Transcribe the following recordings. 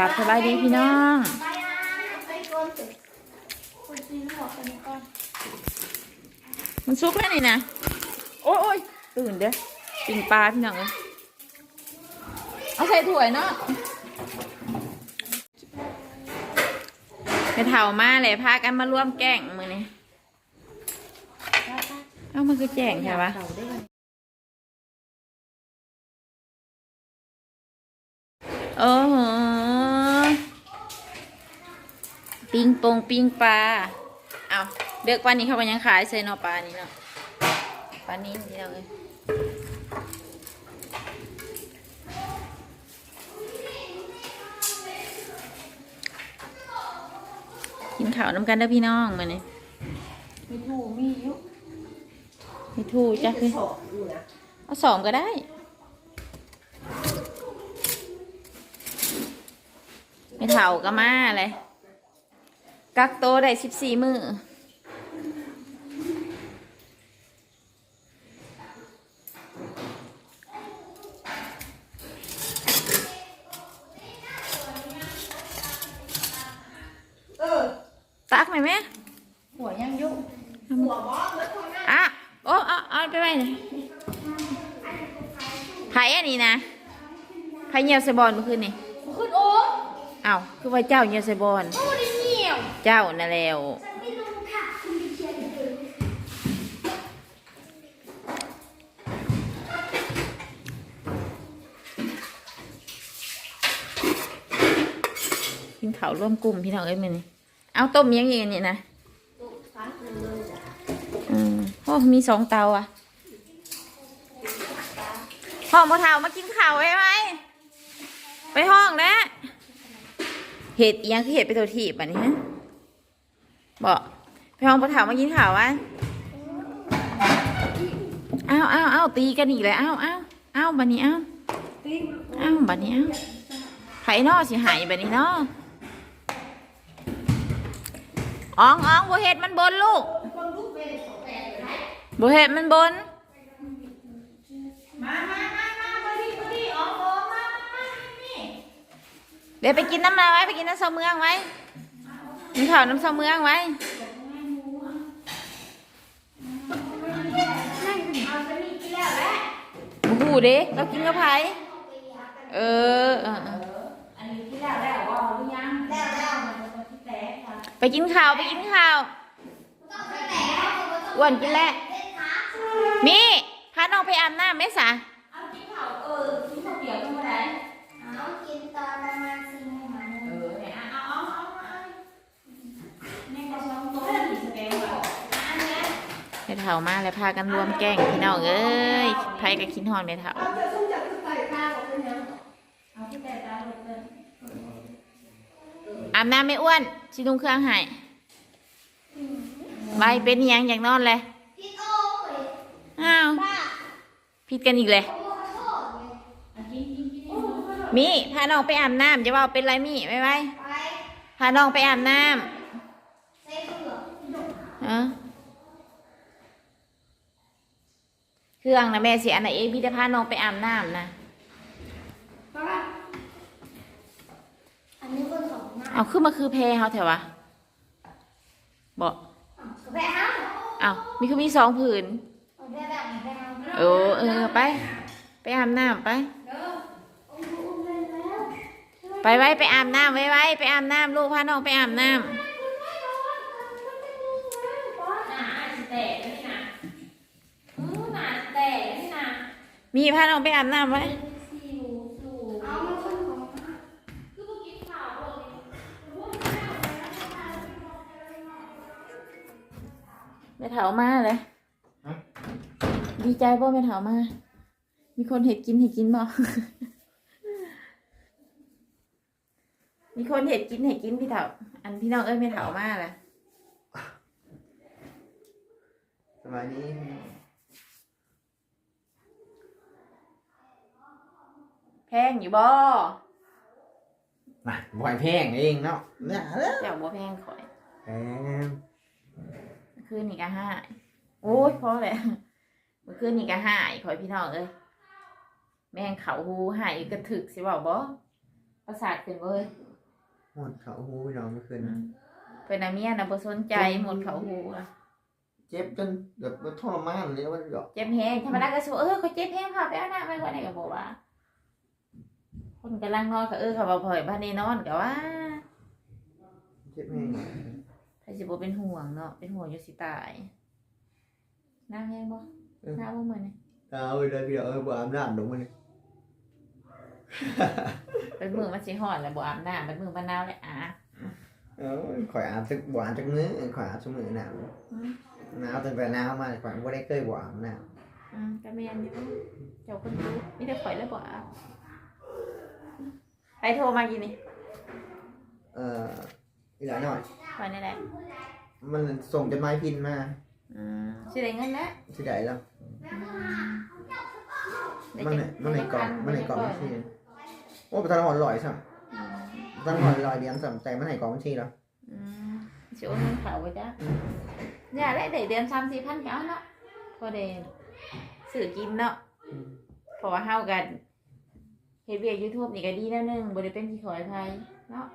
ลับสบายดีพี่น้องมันซุกแล้วนี่นะโอ้ยโอ้ยตื่นเด้อปิ่งปลาพี่น้องเอ้ยเอาใส่ถ้วยเนาะไปเถามาเลยพากันมาร่วมแกล้งมือนี้เอ้ามันคือแจ้งใช่ปะโอ้โห ปิงปงปิงปลาเอาเลือกปลานี้เข้าไปยังขายใส่เนอปลานี้เนาะปลานี้นี่เราเลยกินข้าวน้ำกันเด้อพี่น้องมาเนี่ยมีถูมียุไม่ถูจ้ะคือเอาสองก็ได้ไม่เท่าก็มาเลย กักโตวได้สิบสี่มือเออตักไหมแม่หัวยังยุอะโอ้เอาเอาไปไว้เลยไผ่อันนี้นะไผ่เงียวใส่บอลเมื่อคืนนี่คุณโอ้เอาคือว่าเจ้าเงียวใส่บอลโอ้ได้ เหนียวเจ้านั่นแล้วไม่รู้ค่ะคุณดิเชียนกินข้าวร่วมกลุ่มพี่น้องเอ้ยมันนี่เอาต้มยังไงนี่นะอืมโอ้มีสองเตาอะห้องมะเทามากินข้าวไว้ไหมไปห้องนะ เห็ดยังคือเห็ดไปตัวทีบอันนี้ฮะบอกไปห้องมะเทามากินข้าวไว้อ้าวอ้าวอ้าวตีกันอีกแล้วอ้าวอ้าวอ้าวบันนี้อ้าวอ้าวบันนี้อ้าวไผ่นอสิหายบันนี้นาะอ๋องอ๋องบัวเห็ดมันบนลูกบัวเห็ดมันบน มามามามาพอดีพอดีอ๋อโอ้มามามานี่ เดี๋ยวไปกินน้ำมาไว้ไปกินน้ำเสาเมืองไว้กินข้าวน้ำเสาเมืองไว้เอาไปนี่กินแล้วแหละโอ้โหเด้เรากินกับไผเออเออเอออันนี้กินแล้วแล้วว่าหรือยังแล้วแล้วมันจะที่แตกค่ะไปกินข้าวไปกินข้าวอ้วนกินแล้วมีพาน้องไปอาบน้ำไหมสะเอากินข้าวเออกินข้าวเปียกกันมาได้เอากินตอนปร เถามาแล้วพากันรวมแก้งพี่น้องเอ้ยไผกับกินหอนไปเถาเอาจะต้องจับใส่ผ้าออกไปยังเอาแต่ตาลูกเลยอาบน้ำไม่อ้วนชิดุงเครื่องใหายไว้เป็นอิหยังอยากนอนเลยพี่โอ้ยอ้าวผิดกันอีกเลยมีพาน้องไปอาบน้ำจะว่าเป็นไรมีไว้ไว้ไปพาน้องไปอาบน้ใส่เผือกำเออ เครื่องนะแม่เสียอันไหนเองพี่จะพาน้องไปอาบน้ำนะป้าอันนี้คนสองหน้าเอาขึ้นมาคือเพเขาเถอะวะบอกกาแฟห้ามเอามีคือมีสองผืนเอาได้แบบไหนได้เอาเออเออไป ไปอาบน้ำไปอุ้มอุ้มไปแล้วไปไว้ไปอาบน้ำไว้ไว้ไปอาบน้ำลูกพาน้องไปอาบน้หน้าอาจจะแตกเลยนะอือหน้าแตกเลยนะำ มีพาน้องไปอาบน้ำไว้สิวสูวเอามาคนของคือพวกกินข้าวพวกนี้ไม่เถามาเลย ดีใจบ่ไม่เถามา มีคนเห็ดกินเห็ดกินบ่ มีคนเห็ดกินเห็ดกินพี่เถาอันพี่น้องเอ้ยไม่เถามาเลยสบายดี แพงอยู่บ่มาบ่อยแพงเองเนาะเนี่ยเด้อเจ้าบ่แพงข่อยแพงคืนนี่ก็ห้าโอ้ยพอแล้วเมื่อคืนนี่ก็ห้าอีกข่อยพี่น้องเอ้ยแม่งเขาหูหายกระถึกสิบอกบ่ประสาทขึ้นเว้ยหมดเขาหูพี่น้องเมื่อคืนนะเพิ่นน่ะเมียน่ะบ่สนใจหมดเขาหูอะเจ็บจนแบบว่าทรมานเลยว่าหรอกเจ็บแฮงธรรมดาก็สู้เออเขาเจ็บแฮงค่ะไปเอาหน้าไปกว่าไหนก็บ่ว่า คนกำลังนอนก็เออเขาบ่ปล่อยบ้านนี้นอนก็ว่าเจ็บแห้งใครสิบ่เป็นห่วงเนาะเป็นห่วงอยู่สิตายน้ำแห้งบ่น้ำบ่มื้อนี้เอาเลยพี่น้องเออบ่อาบน้ำดอกมันเป็นมื้อมันสิฮ้อนแล้วบ่อาบน้ำเป็นมื้อบ่หนาวเลยอะเออข่อยอาบจักบ่อาบจักมื้อข่อยอาบชั่วโมงหนาวอืมหนาวตั้งแต่หนาวมาข่อยบ่ได้เคยบ่อาบน้อืมก็แม่นอยู่เจ้าคนรู้มีแต่ข่อยแล้วบ่อาบ ใครโทรมากินนี่ำเอ่ออีหลายหน่อยข่อยนี่แหละมันส่งจดหมายพินมาอืมสิได้เงินแล้วสิได้แล้วได้มันจัไหนมันไหนกล่องมันไหนกล่องบัญชีอืมโอ้ประธานหอนลอยสั่งประธานหอนลอยเหรียญสั่งแต่มันไหนกล่องบัญชีแล้วอืมสิโอนเงินเขาไว้จ้ะเนี่ยได้ได้เดือน3 4พันก็เอาเนาะพอได้ซื้อกินเนาะเพราะว่าเฮากัน เฮ็ดเวียก YouTube นี่ก็ดีแล้วหนึงบ่ได้เป็นขี้ขอยไผเนาะ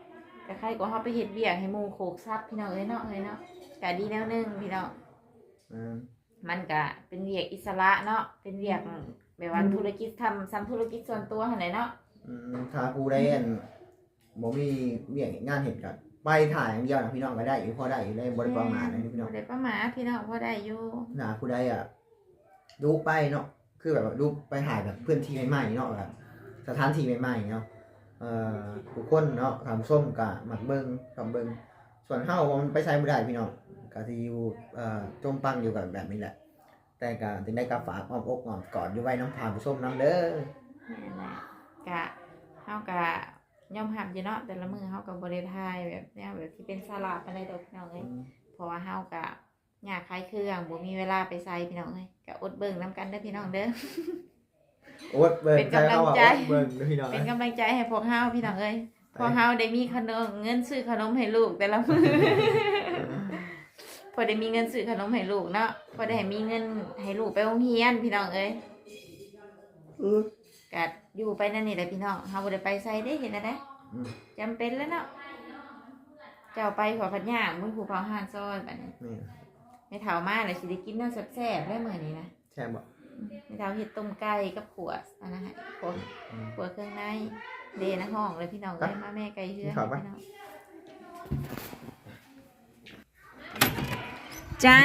แต่ใครก็เฮาไปเฮ็ดเวียกให้หมู่โขกทรัพย์พี่น้องเอ้ยเนาะเอ้ยเนาะก็ดีแล้วหนึงพี่น้องอืมมันก็เป็นเวียกอิสระเนาะเป็นเวียกแบบว่าธุรกิจทำซ้ำธุรกิจส่วนตัวหั่นแหละเนาะอืมถ้ากูได้อันบ่มีเบี่ยงงานเห็นกันไปถ่ายอย่างเดียวนะพี่น้องก็ได้อยู่พอได้อยู่ได้บริประมาณนะพี่น้อง บ่ได้ประมาทพี่น้องพอได้อยู่หนากูได้อะดูไปเนาะคือแบบว่าดูไปถ่ายแบบพื้นที่ใหม่ๆเนาะแบบ สถานที่ใหม่ๆเนาะเอ่อทุกคนเนาะทำส้มกะหมักเบิงทำเบิงส่วนเฮามันไปใช้บ่ได้พี่น้องก็สิอยู่เอ่อจมปังอยู่กับแบบนี้แหละ แต่ก็ถึงได้กาฝากอ้อมอกอ้อมกอดอยู่ไว้น้ำทานผู้ส้มน้ำเด้อนั่นแหละกะเฮาก็ยอมรับอยู่เนาะแต่ละมื้อเฮาก็บ่ได้ทายแบบแนวแบบที่เป็นสลับอะไรดอกพี่น้องเอ้ยเพราะว่าเฮากะอยากขายเครื่องบ่มีเวลาไปใส่พี่น้องเอ้ยก็อดเบิ่งนํกันเด้อพี่น้องเด้อ โอ๊ตเบิ่งเป็นกำลังใจ โอ๊ตเบิ่งเด้อพี่น้องเป็นกำลังใจให้พวกเฮาพี่น้องเอ้ยพวกเฮาได้มีขนมเงินซื้อขนมให้ลูกแต่ละมื้อพอได้มีเงินซื้อขนมให้ลูกเนาะพอได้มีเงินให้ลูกไปโรงเรียนพี่น้องเอ้ยเออก็อยู่ไปนั่นนี่แหละพี่น้องเฮาบ่ได้ไปใส่ได้เห็นแล้วนะอืมจำเป็นแล้วเนาะเจ้าไปขอพัดย่างมื้อผู้เผาหานซอยบัดนี้นี่ไม่เฒ่ามาเลยสิได้กินน้ำแซ่บๆได้มื้อนี้นะแช่บ่ ไม่เท่าเห็ดต้มไก่กับขวดอันนั้นฮะขวดอืมขวดเครื่องในเดนะห้องเลยพี่น้องครัเลบยมาแม่ไก่เฮือครับพี่น้องจ้า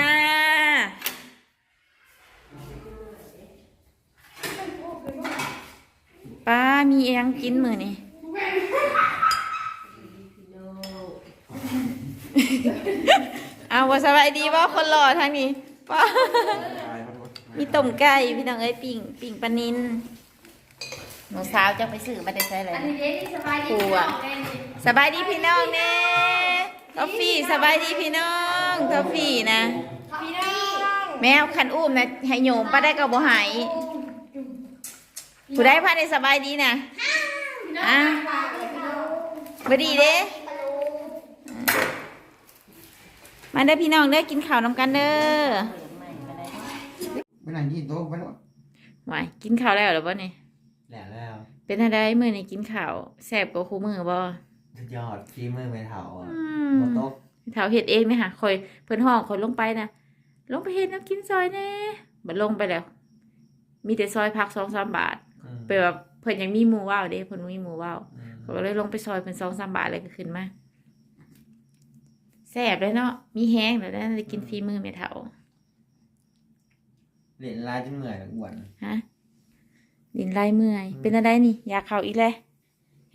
ป้ามีเอียงกินมือนี่เอาว่าสบายดีบ่คนหล่อทางนี้ป้า มีต้มไก่พี่น้องเอ้ยปิ่งปิ่งปลานินหนูสาวจะไปซื้อมาได้ใช่เลยอันนี้เด็กสบายดีครูอะสบายดีพี่น้องเน่ทอฟฟี่สบายดีพี่น้องทอฟฟี่นะ พี่น้องแมวคันอุ้มนะให้โยมป้าได้กับบ่หายผู้ได้พาในสบายดีนะอะบดีเด้มาเด้อพี่น้องเด้อกินข้าวน้ำกันเด้อ ไปไหนที่โต๊ะไปแล้วหวายกินข้าวแล้วเหรือบ่นี่ แล้วแล้วเป็นอะไรมื้อนี้กินข้าวแซ่บกว่าคู่มือบ่สุดยอดฟีมือไม่เท่าอะอืโมมโต๊ะเท้าเฮ็ดเองเนี่ยค่ะคอยเพิ่นห้องคอยลงไปนะลงไปเฮ็ดน้ำกินซอยแน่บัดลงไปแล้ว มีแต่ซอยพักสองสามบาทอืมไปแบบเพิ่นยังมีหมู่ว่าวเด้เพิ่นบ่มีหมู่ว่าว อืมเขาก็เลยลงไปซอยเพิ่นสองสามบาทเลยก็ขึ้นมาแซ่บเลยเนาะมีแห้งแล้วได้กินฝีมือแม่เฒ่า เหรียญลายจนเหนื่อยอ้วนฮะดินลายเมื่อย เป็นอะไรนี่ อยากเข้าอีกแล้ว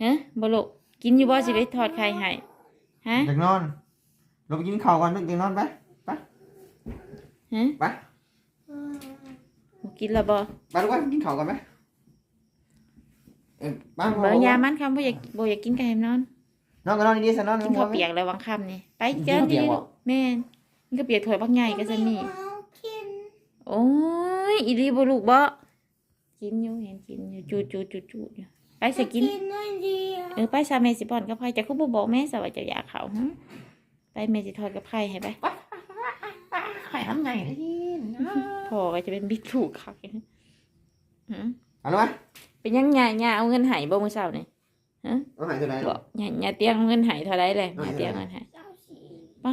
ฮะบ่ลูกกินอยู่บ่สิไปทอดไข่ให้ฮะอยากนอนเราไปกินข้าวก่อนนึกอยากนอนไปฮะไปบ่กินแล้วบ่ไปทุกคนกินข้าวก่อนไหมเออบ้านเบิ่งยามันคำบ่อยากบ่อยากกินไก่ให้มันนอน นอนก็นอนดีๆซะนอนกินข้าวเปียกแล้ววังค่ำนี่ไปเจอกินข้าวเปียกดีเหรอแม่นกินข้าวเปียกถ้วยบักใหญ่ก็จะมีกิน โอ้ยอีหลีบ่ลูกบ่กินอยู่เห็นกินอยู่จูจูจูจูอยู่ไปสิกินกินหน่อยเดียวเออไปซาแม่สิป้อนกับไผจะคือบ่บอกแม่ซะว่าจะอยากเข้าหึไปแม่สิทอดกับไผให้ไปไข่ทำไงได้ยินพ่อก็จะเป็นบิ๊กถูกคักหึเอาละวะเป็นยังไงย่าเอาเงินให้บ่มื้อเช้านี่เอาหายตัวไหนบอกอย่าอย่าเตียงเงินใหายเท่าไรเลยอย่าเตียงเงินใหายเจ้าสีป้า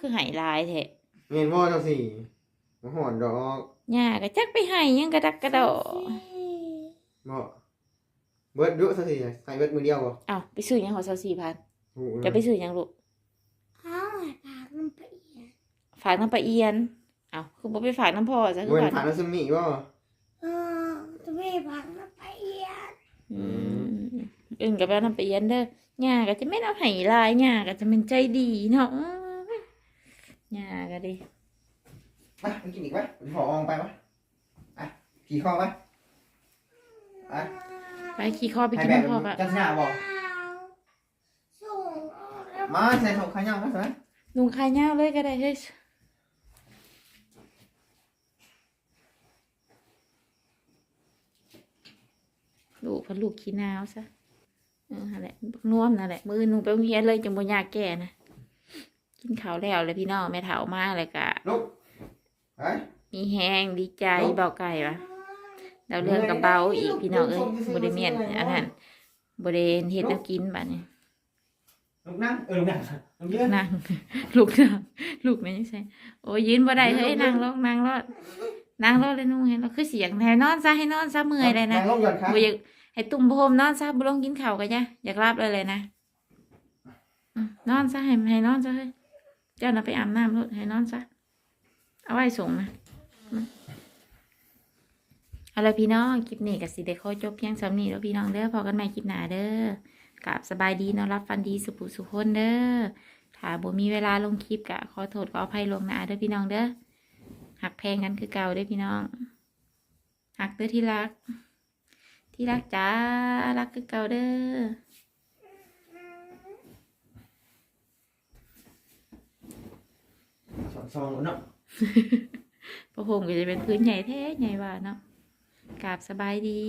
คือใหายลายแท้เงินว่าเจ้าสี่มา หอนดอกย่าก็จักไปใหายยังกระดักกระโดดบ่เบิดดุเจ้าสี่ใส่เบิดมือเดียวบ่อ้าวไปซื้อหยังของเซาสี่พันโอ้โหจะไปซื้อหยังลูกเอาให้ปากมันไปอีกฝากน้ำปลาเอียนอ้าวคือบ่ไปฝากน้ำพ่อซะคือเว้นว่าผ่านน้ำซึมมี่บ่ เออจะไม่พังมันไปอีกอืมอื่นกับเอาน้ำปลาเอียนเด้อย่าก็จะไม่เอาใหายลายย่าก็จะเป็นใจดีเนาะอื้อย่าก็ดี ไปไปกินอีกไหมไปขออองไปไหมไปขี่ข้อไหมไปไปขี่คอไปให้กินแบบน้ำพ่อปะจันทนาบอกส่งแล้วมาใส่ถุงขายาวมาใส่ไหมลุงคายเงาเลยก็ได้เฮ้ยลูกเพันลูกขี้หนาวซะเออนั่นแหละน่วมนั่นแหละ มือหนูไปโรงเรียนเลยจังบ่ยากแก่นะ กินข้าวแล้วเลยพี่น้องแม่เฒ่ามาเลยกะลุก ไปมีแห้งดีใจเบาไก่วะเราเรื่องกระเป๋าอีกพี่น้องเอ้ยบริเมียนอันนั้นบริเฮ็ดแน้กินบัดนี้ลุกนั่งเออลุกนั่งลุกยืนนั่งลูกนั่งลูกไม่ใช่โอ้ยยืนบ่ได้เฮ้ยนั่งลงนั่งรอดนั่งรอดเลยนุ่งเห็นเราคือเสียงแทนนอนซะให้นอนซะเมื่อยเลยนะงลงหย่อนขาบ่อยากให้ตุ่มโพมนอนซะบ่ลงกินข้าวกันจ้ะอยากรับเลยเลยนะอืมนอนซะให้ให้นอนซะเฮ้ยเจ้าน่ะไปอาบน้ำรถให้นอนซะ เอาไว้ส่งนะเอาละพี่น้องคลิปนี้ก็สิได้ขอจบเพียงสำนีแล้วพี่น้องเด้อพอกันใหม่คลิปหน้าเด้อกราบสบายดีนอนรับฟันดีสุขสุขคนเด้อถ้าบ่มีเวลาลงคลิปก็ขอโทษขออภัยลงหนาเด้อพี่น้องเด้อหักแพงกันคือเก่าเด้อพี่น้องหักเด้อที่รัก ที่รักจ้ารักคือเก่าเด้อสองสองเนาะ พระพรมก็จะเป็นพื้นใหญ่แท้ใหญ่ว่าเนาะกราบสบายดี